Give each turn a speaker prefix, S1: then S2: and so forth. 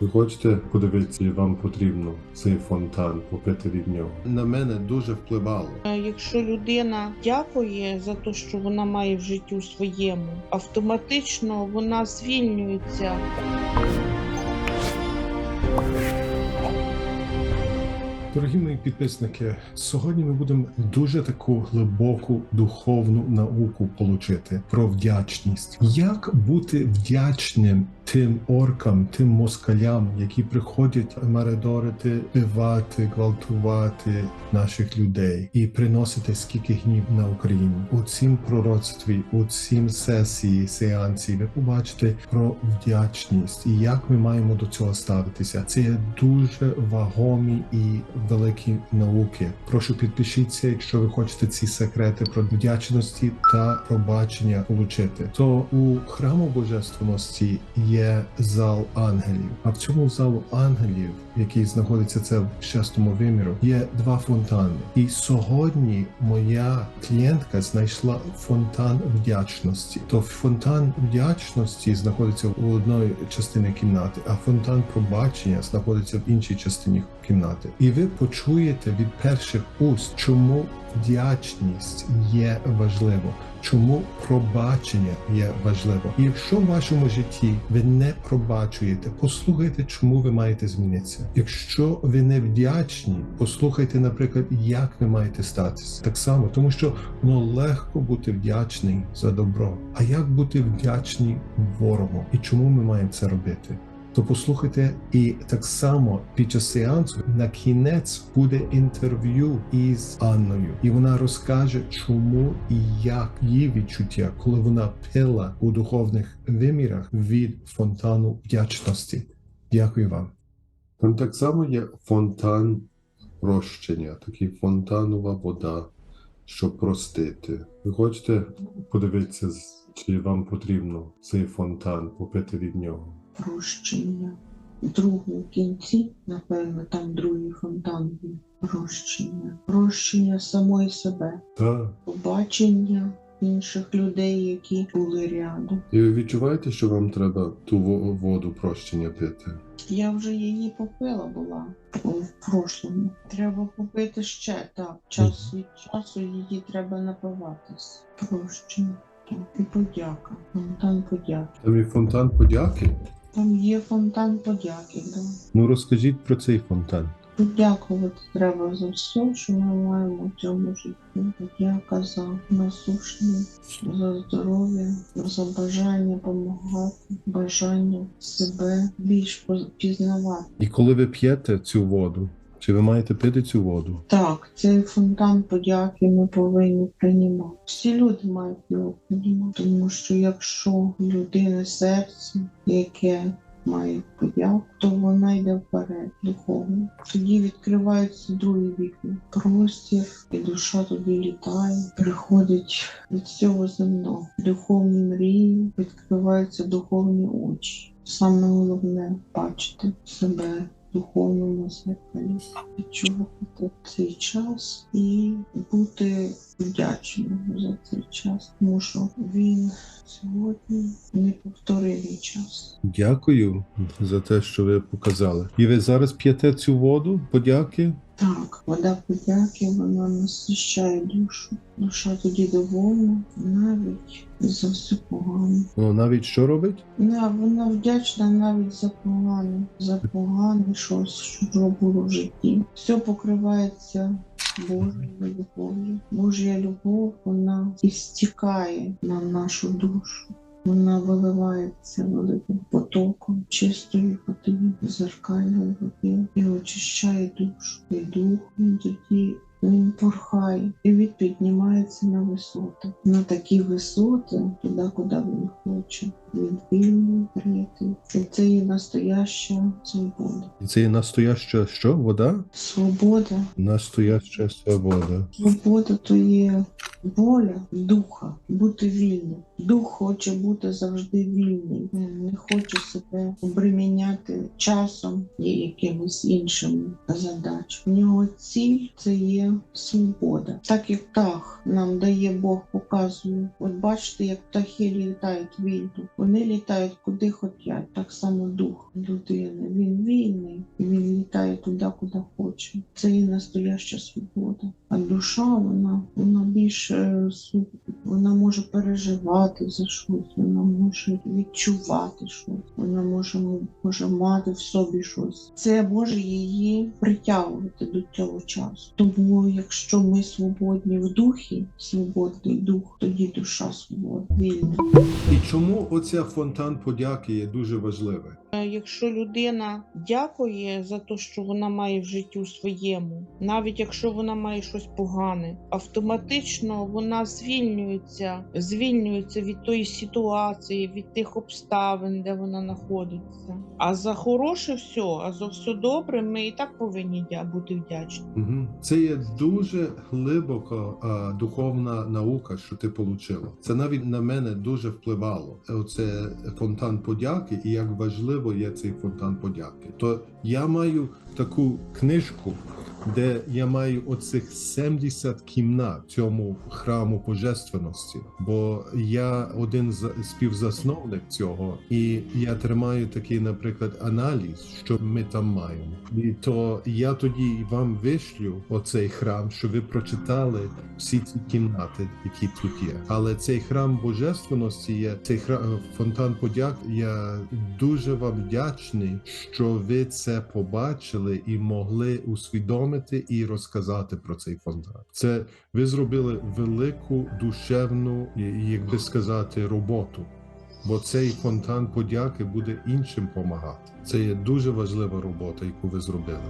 S1: Ви хочете подивитися, вам потрібно цей фонтан попити від нього. На мене дуже впливало.
S2: Е, Якщо людина дякує за те, що вона має в житті своєму, автоматично вона звільнюється.
S1: Дорогі мої підписники, сьогодні ми будемо дуже таку глибоку духовну науку получити про вдячність. Як бути вдячним тим оркам, тим москалям, які приходять мародорити, бивати, гвалтувати наших людей і приносити скільки гнів на Україну? У цім пророцтві, у цім сесії, сеансі, ви побачите про вдячність і як ми маємо до цього ставитися. Це є дуже вагомі і великі науки. Прошу підпишіться, якщо ви хочете ці секрети про вдячності та пробачення отримати. То у храму божественності є зал ангелів. А в цьому залу ангелів, який знаходиться це в шестому виміру, є два фонтани. І сьогодні моя клієнтка знайшла фонтан вдячності. То фонтан вдячності знаходиться у одної частини кімнати, а фонтан пробачення знаходиться в іншій частині кімнати. І ви почуєте від перших уст, чому вдячність є важливо, чому пробачення є важливо. І якщо в вашому житті ви не пробачуєте, послухайте, чому ви маєте змінитися. Якщо ви не вдячні, послухайте, наприклад, як ви маєте статися. Так само, тому що ну легко бути вдячний за добро. А як бути вдячний ворогу? І чому ми маємо це робити? То послухайте, і так само під час сеансу на кінець буде інтерв'ю із Анною, і вона розкаже, чому і як її відчуття, коли вона пила у духовних вимірах від фонтану вдячності. Дякую вам. Там так само є фонтан прощення, такий фонтанова вода, щоб простити. Ви хочете подивитися, чи вам потрібно цей фонтан попити від нього?
S2: Прощення. В другому кінці, напевно, там другий фонтан є. Прощення. Прощення самої себе.
S1: Так.
S2: Побачення інших людей, які були рядом.
S1: І ви відчуваєте, що вам треба ту воду прощення пити?
S2: Я вже її попила була в прошлому. Треба попити ще так. Час від часу її треба напиватись. Прощення. І подяка. Фонтан подяки.
S1: Там є фонтан подяки.
S2: Там є фонтан подяки. Да.
S1: Ну розкажіть про цей фонтан.
S2: Подякувати треба за все, що ми маємо в цьому житті. Подяка за насушність, за здоров'я, за бажання допомагати, бажання себе більш пізнавати.
S1: І коли ви п'єте цю воду, чи ви маєте пити цю воду?
S2: Так, цей фонтан подяки ми повинні приймати. Всі люди мають його приймати, тому що якщо людини серце, яке має подяку, то вона йде вперед духовно. Тоді відкриваються другі вікна. Простір, і душа тоді літає, приходить від всього земного. Духовні мрії, відкриваються духовні очі. Саме головне бачити себе духовному зеркалі, відчувати цей час і бути вдячним за цей час, тому що він сьогодні неповторний час.
S1: Дякую за те, що ви показали. І ви зараз п'єте цю воду подяки?
S2: Так, вода подяки, вона насищає душу. Душа тоді довольна, навіть за все погане.
S1: Ну навіть що робить?
S2: Не, вона вдячна навіть за погане, за погане щось, що було в житті. Все покривається Божою любов'ю. Божа любов, вона і стікає на нашу душу. Вона виливається великим потоком чистої води, зеркальної води і очищає душу. І дух він тоді він порхає, і він піднімається на висоти. На такі висоти, туди, куди він хоче. Він вільний, відкритий. І це є настояща свобода.
S1: І це є настояща що? Вода?
S2: Свобода.
S1: Настояща свобода.
S2: Свобода то є воля духа, бути вільним. Дух хоче бути завжди вільний. Він не хоче себе обреміняти часом і якимись іншими задачами. У нього ціль це є свобода. Так як птах нам дає Бог, показує. От бачите, як птахи літають вільно. Вони літають куди хотять. Так само дух людини. Він вільний, і він літає туди, куди хоче. Це і настояща свобода. А душа, вона, вона більш е, вона може переживати за щось, вона може відчувати щось, вона може, може мати в собі щось. Це може її притягувати до цього часу. Тому, якщо ми свободні в духі, свободний дух, тоді душа свободна.
S1: І чому оця фонтан подяки є дуже важливий?
S2: Е, Якщо людина дякує за те, що вона має в житті своєму, навіть якщо вона має щось погане, автоматично вона звільнюється, звільнюється від тої ситуації, від тих обставин, де вона знаходиться. А за хороше все, а за все добре, ми і так повинні бути вдячні.
S1: Це є дуже глибока а, духовна наука, що ти отримала. Це навіть на мене дуже впливало. Оце фонтан подяки, і як важливо є цей фонтан подяки. То я маю таку книжку, де я маю оцих 70 кімнат цьому храму божественності. Бо я один з співзасновник цього, і я тримаю такий, наприклад, аналіз, що ми там маємо. І то я тоді вам вишлю оцей храм, щоб ви прочитали всі ці кімнати, які тут є. Але цей храм божественності є цей храм фонтан подяк. Я дуже вам вдячний, що ви це побачили і могли усвідомити і розказати про цей фонтан. Це ви зробили велику душевну, як би сказати, роботу. Бо цей фонтан подяки буде іншим помагати. Це є дуже важлива робота, яку ви зробили.